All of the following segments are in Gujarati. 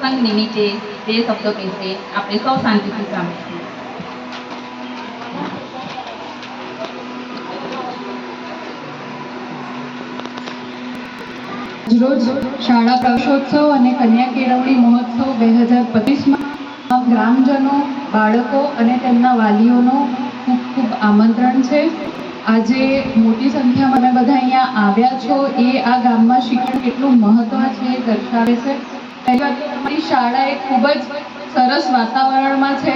સંગ નિમિત્તે બે શબ્દો કહેશે. આપણે સૌ શાંતિથી સાંભળીશું. રોજ શાળા પ્રવેશોત્સવ અને કન્યા કેળવણી મહોત્સવ બે હજાર પચીસમાં ગ્રામજનો, બાળકો અને તેમના વાલીઓનો ખૂબ ખૂબ આમંત્રણ છે. આજે મોટી સંખ્યામાં બધા અહીંયા આવ્યા છો. એ આ ગામમાં શિક્ષણ કેટલું મહત્વ છે એ દર્શાવે છે? તમારી શાળા એ ખૂબ જ સરસ વાતાવરણમાં છે.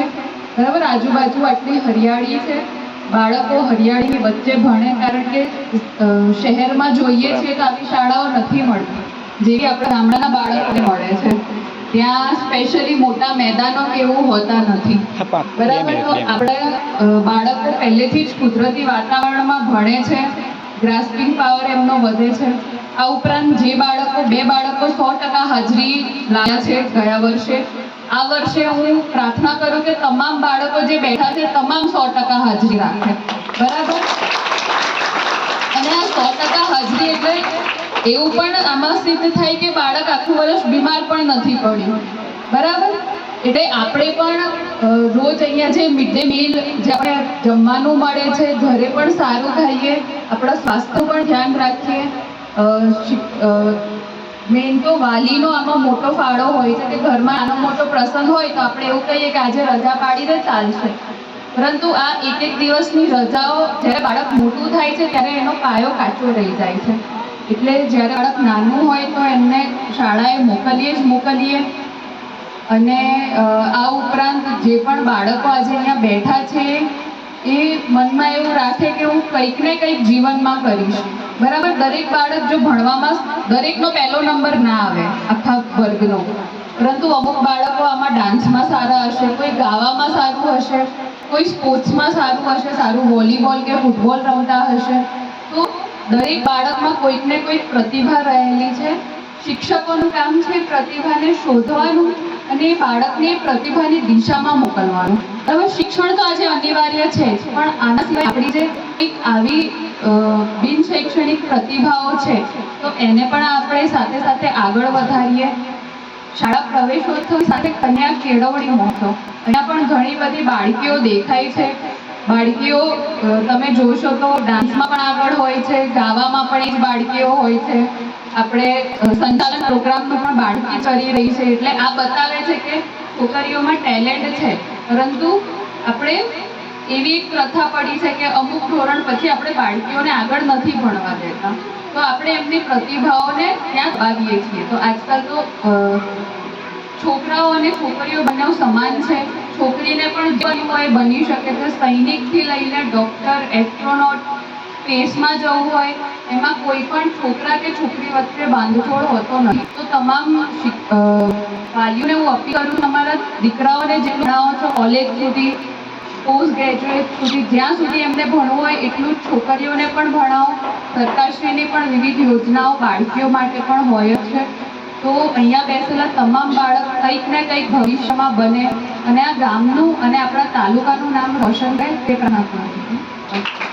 બરાબર? આજુબાજુ આટલી હરિયાળી છે. બાળકો હરિયાળીની વચ્ચે ભણે કારણ કે શહેરમાં જોઈએ છીએ તો આવી શાળાઓ નથી મળતી. જેવી આપણા ગામડાના બાળકોને મળે છે. ત્યાં સ્પેશિયલી મોટા મેદાનો કે એવું હોતા નથી. બરાબર? તો આપણે બાળકો પહેલેથી જ કુદરતી વાતાવરણમાં ભણે છે. ગ્રાસ્પિંગ પાવર એમનો વધે છે. આ ઉપરાંત જે બાળકો બે સો ટકા હાજરી લાયા છે ગયા વર્ષે. આ વર્ષે હું પ્રાર્થના કરું કે તમામ બાળકો જે બેઠા છે, તમામ સો ટકા હાજરી રાખે. બરાબર? અને આ સો ટકા હાજરી એટલે એવું પણ આમાં સિદ્ધ થાય કે બાળક આખું વર્ષ બીમાર પણ નથી પડ્યું. બરાબર? એટલે આપણે પણ રોજ અહીંયા જે મિડ ડે મીલ જે આપણે જમવાનું મળે છે, ઘરે પણ સારું ખાઈએ. આપણા સ્વાસ્થ્ય પણ ધ્યાન રાખીએ. મેઇન તો વાલીનો આમાં મોટો ફાળો હોય છે કે ઘરમાં આનો મોટો પ્રસંગ હોય તો આપણે એવું કહીએ કે આજે રજા પાડી દે, ચાલશે. પરંતુ આ એક એક દિવસની રજાઓ જ્યારે બાળક મોટું થાય છે ત્યારે એનો પાયો કાચો રહી જાય છે. એટલે જ્યારે બાળક નાનું હોય તો એમને શાળાએ મોકલીએ જ મોકલીએ. અને આ ઉપરાંત જે પણ બાળકો આજે અહીંયા બેઠા છે એ મનમાં એવું રાખે કે હું કંઈક ને કંઈક જીવનમાં કરીશ. બરાબર? દરેક બાળક જો ભણવામાં દરેકનો પહેલો નંબર ના આવે, આખા વર્ગનો. પરંતુ અમુક બાળકો આમાં ડાન્સમાં સારા હશે, કોઈ ગાવામાં સારું હશે, કોઈ સ્પોર્ટ્સમાં સારું હશે, સારું વોલીબોલ કે ફૂટબોલ રમતા હશે. તો દરેક બાળકમાં કોઈક ને કોઈક પ્રતિભા રહેલી છે. શિક્ષકોનું કામ છે પ્રતિભાને શોધવાનું અને બાળકને પ્રતિભાની દિશામાં મોકલવાનું. હવે શિક્ષણ તો આજે અનિવાર્ય છે પણ આના સિવાય આપણી જે એક આવી અ, પ્રતિભાઓ છે તો એને પણ આપણે સાથે સાથે આગળ વધારીએ. શાળા પ્રવેશોત્સવ સાથે કન્યા કેળવણી મહોત્સવ. અહીંયા પણ ઘણી બધી બાળકીઓ દેખાય છે. બાળકીઓ તમે જોશો તો ડાન્સમાં પણ આગળ હોય છે ગાવામાં પણ એ બાળકીઓ હોય છે. આપણે સંચાલન પ્રોગ્રામનું પણ બાળકી કરી રહી છે. એટલે આ બતાવે છે કે છોકરીઓમાં ટેલેન્ટ છે. પરંતુ આપણે એવી એક પ્રથા પડી છે કે અમુક ધોરણ પછી આપણે બાળકીઓને આગળ નથી ભણવા દેતા. તો આપણે એમની પ્રતિભાઓને ત્યાં દબાવીએ છીએ? તો આજકાલ તો છોકરાઓ અને છોકરીઓ બંને સમાન છે. છોકરીને પણ બનવું હોય બની શકે છે. સૈનિકથી લઈને ડૉક્ટર, એસ્ટ્રોનોટ, સ્પેસમાં જવું હોય, એમાં કોઈ પણ છોકરા કે છોકરી વચ્ચે બાંધછોડ હોતો નથી. તો તમામ વાલીઓને હું અપીલ કરું, તમારા દીકરાઓને જે ભણાવો છો, કોલેજ સુધી પોસ્ટ ગ્રેજ્યુએટ સુધી, જ્યાં સુધી એમને ભણવું હોય, એટલું છોકરીઓને પણ ભણાવો. સરકારશ્રીની પણ વિવિધ યોજનાઓ બાળકીઓ માટે પણ હોય જ છે. તો અહીંયા બેસેલા તમામ બાળક કંઈક ને કંઈક ભવિષ્યમાં બને. અને આ ગામનું અને આપણા તાલુકાનું નામ રોશન થાય તે પ્રાર્થના કરું